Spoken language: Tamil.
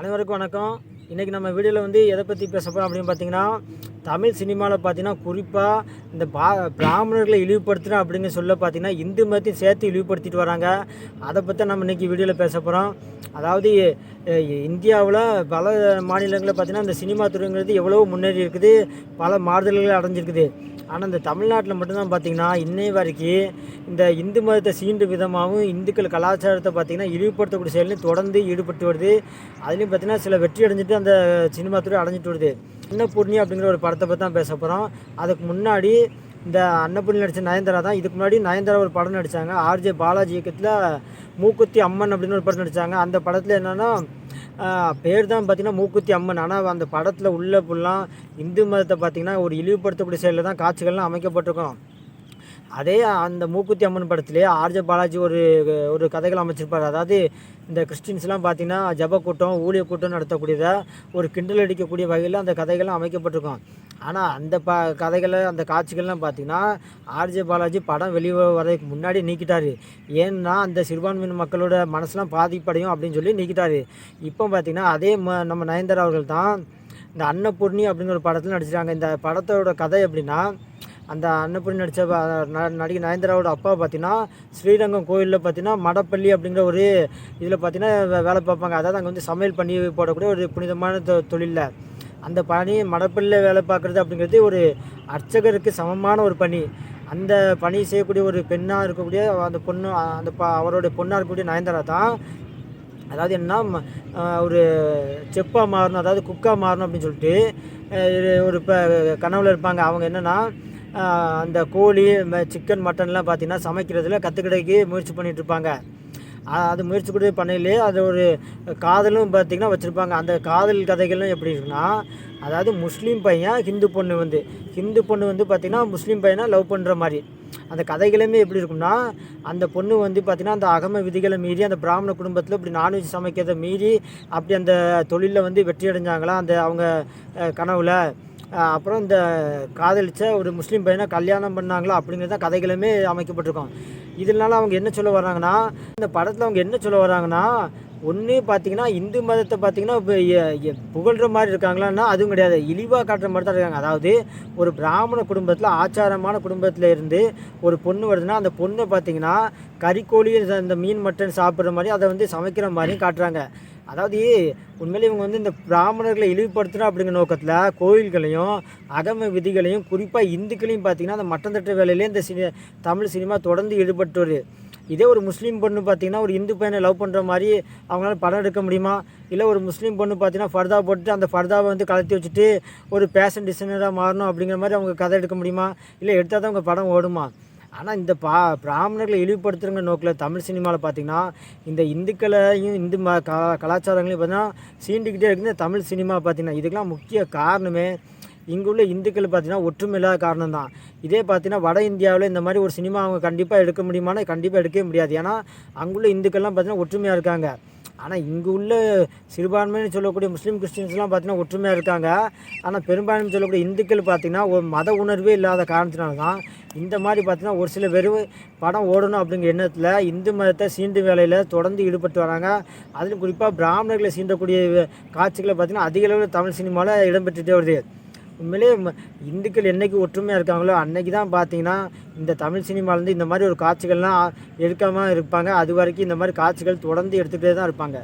அனைவருக்கும் வணக்கம். இன்றைக்கி நம்ம வீடியோவில் வந்து எதை பற்றி பேச போகிறோம் அப்படின்னு பார்த்தீங்கன்னா தமிழ் சினிமாவில் பார்த்தீங்கன்னா குறிப்பாக இந்த பா பிராமணர்களை இழிவுபடுத்துகிறோம் அப்படின்னு சொல்ல பார்த்தீங்கன்னா இந்து மதத்தையும் சேர்த்து இழிவுபடுத்திட்டு வராங்க. அதை பற்றி நம்ம இன்றைக்கி வீடியோவில் பேச போகிறோம் அதாவது இந்தியாவில் பல மாநிலங்களில் பார்த்தீங்கன்னா இந்த சினிமா துறைங்கிறது எவ்வளோ முன்னேறி இருக்குது. பல மாறுதல்கள் அடைஞ்சிருக்குது. ஆனால் இந்த தமிழ்நாட்டில் மட்டும்தான் பார்த்தீங்கன்னா இன்னை வரைக்கும் இந்த இந்து மதத்தை சீண்டு விதமாகவும் இந்துக்கள் கலாச்சாரத்தை பார்த்தீங்கன்னா இழிவுபடுத்தக்கூடிய செயலையும் தொடர்ந்து ஈடுபட்டு வருது. அதுலேயும் பார்த்தீங்கன்னா சில வெற்றி அடைஞ்சிட்டு அந்த சினிமா துறை அடைஞ்சிட்டு வருது. அன்னபூர்ணி அப்படிங்கிற ஒரு படத்தை பற்றி தான் பேச போகிறோம் அதுக்கு முன்னாடி இந்த அன்னபூர்ணி நடித்த நயன்தாரா தான் இதுக்கு முன்னாடி நயன்தாரா ஒரு படம் நடித்தாங்க ஆர்ஜே பாலாஜி இயக்கத்தில் மூக்குத்தி அம்மன் அப்படின்னு ஒரு படம் நடித்தாங்க அந்த படத்தில் என்னென்னா பேர் தான் பார்த்தீங்கன்னா மூக்குத்தி அம்மன். ஆனால் அந்த படத்தில் உள்ள ஃபுல்லாக இந்து மதத்தை பார்த்திங்கன்னா ஒரு இழிவுபடுத்தக்கூடிய செயலில் தான் காட்சிகள்லாம் அமைக்கப்பட்டிருக்கும். அதே அந்த மூக்குத்தி அம்மன் படத்திலே ஆர்ஜ பாலாஜி ஒரு ஒரு கதைகள் அமைச்சிருப்பார். அதாவது இந்த கிறிஸ்டின்ஸ்லாம் பார்த்தீங்கன்னா ஜப கூட்டம் ஊழிய கூட்டம் நடத்தக்கூடியதை ஒரு கிண்டல் அடிக்கக்கூடிய வகையில் அந்த கதைகள்லாம் அமைக்கப்பட்டிருக்கும். ஆனால் அந்த ப கதைகளை அந்த காட்சிகள்லாம் பார்த்திங்கன்னா ஆர்ஜே பாலாஜி படம் வெளியே வரதுக்கு முன்னாடி நீக்கிட்டார். ஏன்னா அந்த சிறுபான்மையின மக்களோட மனசுலாம் பாதிப்படையும் அப்படின்னு சொல்லி நீக்கிட்டார். இப்போ பார்த்தீங்கன்னா அதே ம நம்ம நயன்தாரா அவர்கள் தான் இந்த அன்னபூர்ணி அப்படிங்கிற ஒரு படத்தில் நடிச்சிருக்காங்க. இந்த படத்தோட கதை எப்படின்னா அந்த அன்னபூர்ணி நடித்த நடிகை நயன்தாராவோட அப்பா பார்த்தீங்கன்னா ஸ்ரீரங்கம் கோயிலில் பார்த்தீங்கன்னா மடப்பள்ளி அப்படிங்கிற ஒரு இதில் பார்த்தீங்கன்னா வே- வேலை பார்ப்பாங்க. அதாவது அங்கே வந்து சமையல் பண்ணி போடக்கூடிய ஒரு புனிதமான தொ தொழிலில். அந்த பணி மடப்பள்ளியில் வேலை பார்க்குறது அப்படிங்கிறது ஒரு அர்ச்சகருக்கு சமமான ஒரு பணி. அந்த பணி செய்யக்கூடிய ஒரு பெண்ணாக இருக்கக்கூடிய அந்த பொண்ணு அந்த ப அவருடைய பொண்ணாக இருக்கக்கூடிய நயன்தாரா தான் அதாவது என்னன்னா ம- ஒரு செப்பாக மாறணும் அதாவது குக்காக மாறணும் அப்படின்னு சொல்லிட்டு இது ஒரு இப்போ கனவில் இருப்பாங்க. அவங்க என்னென்னா அந்த கோழி சிக்கன் மட்டன்லாம் பார்த்தீங்கன்னா சமைக்கிறதுல கற்றுக்கிடைக்கு முயற்சி பண்ணிகிட்ருப்பாங்க இருப்பாங்க. அது முயற்சி கூட பண்ணையிலே அது ஒரு காதலும் பார்த்திங்கன்னா வச்சுருப்பாங்க. அந்த காதல் கதைகள்லாம் எப்படி இருக்குன்னா அதாவது முஸ்லீம் பையன் ஹிந்து பொண்ணு வந்து ஹிந்து பொண்ணு வந்து பார்த்திங்கன்னா முஸ்லீம் பையனை லவ் பண்ணுற மாதிரி. அந்த கதைகளுமே எப்படி இருக்கும்னா அந்த பொண்ணு வந்து பார்த்திங்கன்னா அந்த அகம விதிகளை மீறி அந்த பிராமண குடும்பத்தில் இப்படி நான்வெஜ் சமைக்கிறதை மீறி அப்படி அந்த தொழிலில் வந்து வெற்றி அடைஞ்சாங்களா அந்த அவங்க கனவில். அப்புறம் இந்த காதலிச்ச ஒரு முஸ்லீம் பையனை கல்யாணம் பண்ணாங்களா அப்படிங்கிறத கதைகளுமே அமைக்கப்பட்டிருக்கும். இதனால அவங்க என்ன சொல்ல வர்றாங்கன்னா இந்த படத்தில் அவங்க என்ன சொல்ல வர்றாங்கன்னா ஒன்று பார்த்தீங்கன்னா இந்து மதத்தை பார்த்தீங்கன்னா இப்போ புகழ்கிற மாதிரி இருக்காங்களான்னா அதுவும் கிடையாது. இழிவாக காட்டுற மாதிரி தான் இருக்காங்க. அதாவது ஒரு பிராமண குடும்பத்தில் ஆச்சாரமான குடும்பத்தில் இருந்து ஒரு பொண்ணு வருதுன்னா அந்த பொண்ணை பார்த்தீங்கன்னா கறிக்கோழி இந்த- மீன் மட்டன் சாப்பிட்ற மாதிரி அதை வந்து சமைக்கிற மாதிரியும் காட்டுறாங்க. அதாவது உண்மையிலே இவங்க வந்து இந்த பிராமணர்களை இழிவுபடுத்தணும் அப்படிங்கிற நோக்கத்தில் கோயில்களையும் அகம விதிகளையும் குறிப்பாக இந்துக்களையும் பார்த்தீங்கன்னா அந்த மட்டம் தட்டுற வேலையிலே இந்த சினி தமிழ் சினிமா தொடர்ந்து ஈடுபட்டு வருது இதே ஒரு முஸ்லீம் பொண்ணு பார்த்தீங்கன்னா ஒரு இந்து பையனை லவ் பண்ணுற மாதிரி அவங்களால படம் எடுக்க முடியுமா? இல்லை ஒரு முஸ்லீம் பொண்ணு பார்த்தீங்கன்னா ஃபர்தா போட்டு அந்த ஃபர்தாவை வந்து கலத்தி வச்சுட்டு ஒரு பேஷன் டிசைனராக மாறணும் அப்படிங்கிற மாதிரி அவங்க கதை எடுக்க முடியுமா? இல்லை எடுத்தால் தான் அவங்க படம் ஓடுமா? ஆனால் இந்த பா பிராமணர்களை இழிவுபடுத்துகிற நோக்கில் தமிழ் சினிமாவில் பார்த்தீங்கன்னா இந்த இந்துக்களையும் இந்து ம க கலாச்சாரங்களையும் பார்த்திங்கன்னா சீண்டிக்கிட்டே இருக்குது. தமிழ் சினிமா பார்த்தீங்கன்னா இதுக்கெல்லாம் முக்கிய காரணமே இங்கே உள்ள இந்துக்கள் பார்த்தீங்கன்னா ஒற்றுமை இல்லாத காரணம் தான் இதே பார்த்தீங்கன்னா வட இந்தியாவில் இந்த மாதிரி ஒரு சினிமா அவங்க கண்டிப்பாக எடுக்க முடியுமானா கண்டிப்பாக எடுக்கவே முடியாது. ஏன்னா அங்குள்ள இந்துக்கள்லாம் பார்த்தீங்கன்னா ஒற்றுமையாக இருக்காங்க. ஆனால் இங்கே உள்ள சிறுபான்மைன்னு சொல்லக்கூடிய முஸ்லீம் கிறிஸ்டின்ஸ்லாம் பார்த்தீங்கன்னா ஒற்றுமையாக இருக்காங்க. ஆனால் பெரும்பான்மை சொல்லக்கூடிய இந்துக்கள் பார்த்தீங்கன்னா ஒரு மத உணர்வே இல்லாத காரணத்தினால தான் இந்த மாதிரி பார்த்திங்கன்னா ஒரு சில வெறும் படம் ஓடணும் அப்படிங்கிற எண்ணத்தில் இந்து மதத்தை சீண்டு வேலையில் தொடர்ந்து ஈடுபட்டு வராங்க. அதிலும் குறிப்பாக பிராமணர்களை சீண்டக்கூடிய காட்சிகளை பார்த்தீங்கன்னா அதிக அளவில் தமிழ் சினிமாவில் இடம்பெற்றுட்டே வருது. உண்மையிலே ம- இந்துக்கள் என்றைக்கு ஒற்றுமையாக இருக்காங்களோ அன்னைக்கு தான் பார்த்தீங்கன்னா இந்த தமிழ் சினிமாலேருந்து இந்த மாதிரி ஒரு காட்சிகள்லாம் எடுக்காமல் இருப்பாங்க. அது வரைக்கும் இந்த மாதிரி காட்சிகள் தொடர்ந்து எடுத்துகிட்டே தான் இருப்பாங்க.